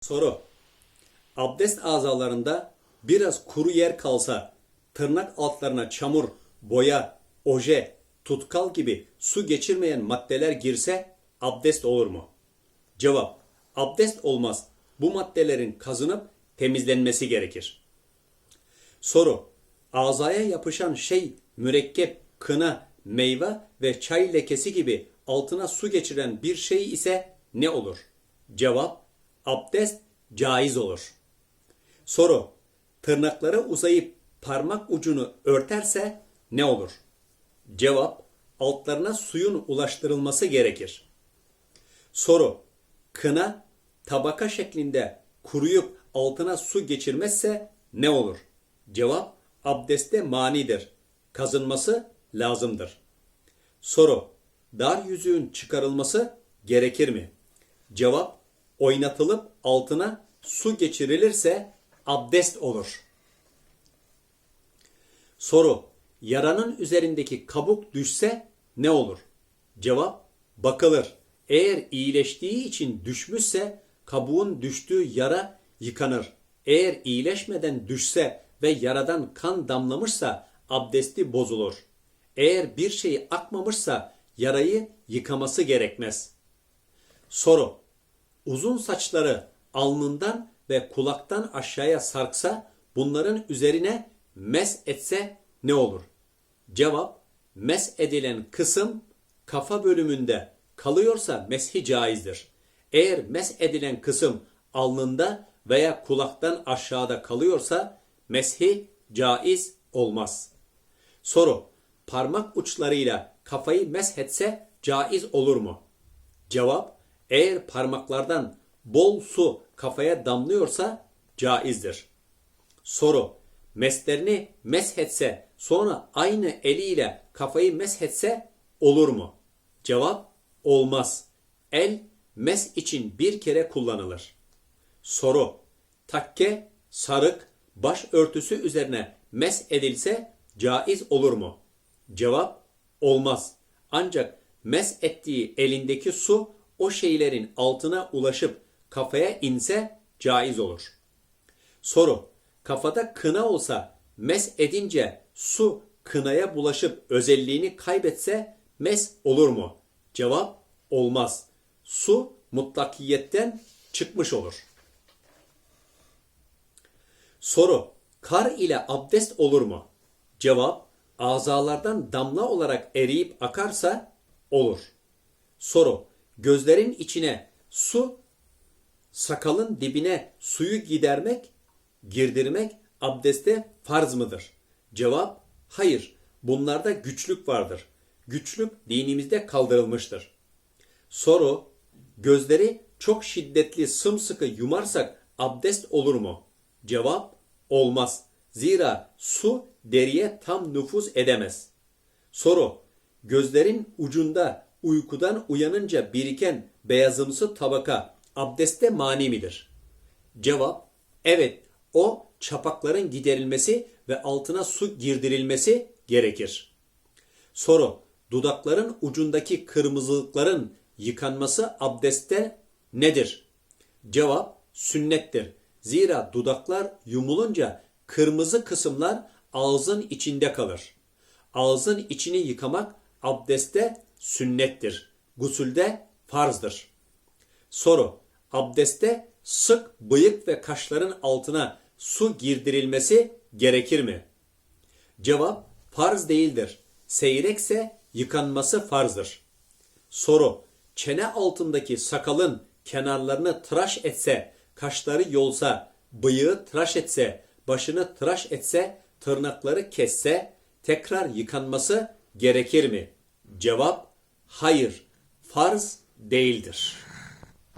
Soru. Abdest azalarında biraz kuru yer kalsa tırnak altlarına çamur, boya, oje, tutkal gibi su geçirmeyen maddeler girse abdest olur mu? Cevap. Abdest olmaz. Bu maddelerin kazınıp temizlenmesi gerekir. Soru. Azaya yapışan şey mürekkep, kına, meyve ve çay lekesi gibi altına su geçiren bir şey ise ne olur? Cevap. Abdest caiz olur. Soru. Tırnakları uzayıp parmak ucunu örterse ne olur? Cevap. Altlarına suyun ulaştırılması gerekir. Soru. Kına tabaka şeklinde kuruyup altına su geçirmezse ne olur? Cevap. Abdeste manidir. Kazınması lazımdır. Soru. Dar yüzüğün çıkarılması gerekir mi? Cevap. Oynatılıp altına su geçirilirse abdest olur. Soru. Yaranın üzerindeki kabuk düşse ne olur? Cevap. Bakılır. Eğer iyileştiği için düşmüşse kabuğun düştüğü yara yıkanır. Eğer iyileşmeden düşse ve yaradan kan damlamışsa abdesti bozulur. Eğer bir şey akmamışsa yarayı yıkaması gerekmez. Soru. Uzun saçları alnından ve kulaktan aşağıya sarksa bunların üzerine mes etse ne olur? Cevap. Mes edilen kısım kafa bölümünde kalıyorsa meshi caizdir. Eğer mes edilen kısım alnında veya kulaktan aşağıda kalıyorsa meshi caiz olmaz. Soru. Parmak uçlarıyla kafayı meshetse caiz olur mu? Cevap. Eğer parmaklardan bol su kafaya damlıyorsa caizdir. Soru. Meslerini meshetse sonra aynı eliyle kafayı meshetse olur mu? Cevap. Olmaz. El mes için bir kere kullanılır. Soru. Takke, sarık, baş örtüsü üzerine mes edilse caiz olur mu? Cevap. Olmaz. Ancak mes ettiği elindeki su o şeylerin altına ulaşıp kafaya inse caiz olur. Soru. Kafada kına olsa mes edince su kınaya bulaşıp özelliğini kaybetse mes olur mu? Cevap olmaz. Su mutlakiyetten çıkmış olur. Soru. Kar ile abdest olur mu? Cevap. Azalardan damla olarak eriyip akarsa olur. Soru. Gözlerin içine su, sakalın dibine suyu gidermek, girdirmek abdeste farz mıdır? Cevap. Hayır. Bunlarda güçlük vardır. Güçlük dinimizde kaldırılmıştır. Soru. Gözleri çok şiddetli sımsıkı yumarsak abdest olur mu? Cevap olmaz. Zira su deriye tam nüfuz edemez. Soru. Gözlerin ucunda uykudan uyanınca biriken beyazımsı tabaka abdeste mani midir? Cevap. Evet. O çapakların giderilmesi ve altına su girdirilmesi gerekir. Soru. Dudakların ucundaki kırmızılıkların yıkanması abdestte nedir? Cevap sünnettir. Zira dudaklar yumulunca kırmızı kısımlar ağzın içinde kalır. Ağzın içini yıkamak abdestte sünnettir. Gusülde farzdır. Soru. Abdestte sık bıyık ve kaşların altına su girdirilmesi gerekir mi? Cevap farz değildir. Seyrekse yıkanması farzdır. Soru. Çene altındaki sakalın kenarlarını tıraş etse, kaşları yolsa, bıyığı tıraş etse, başını tıraş etse, tırnakları kesse, tekrar yıkanması gerekir mi? Cevap hayır. Farz değildir.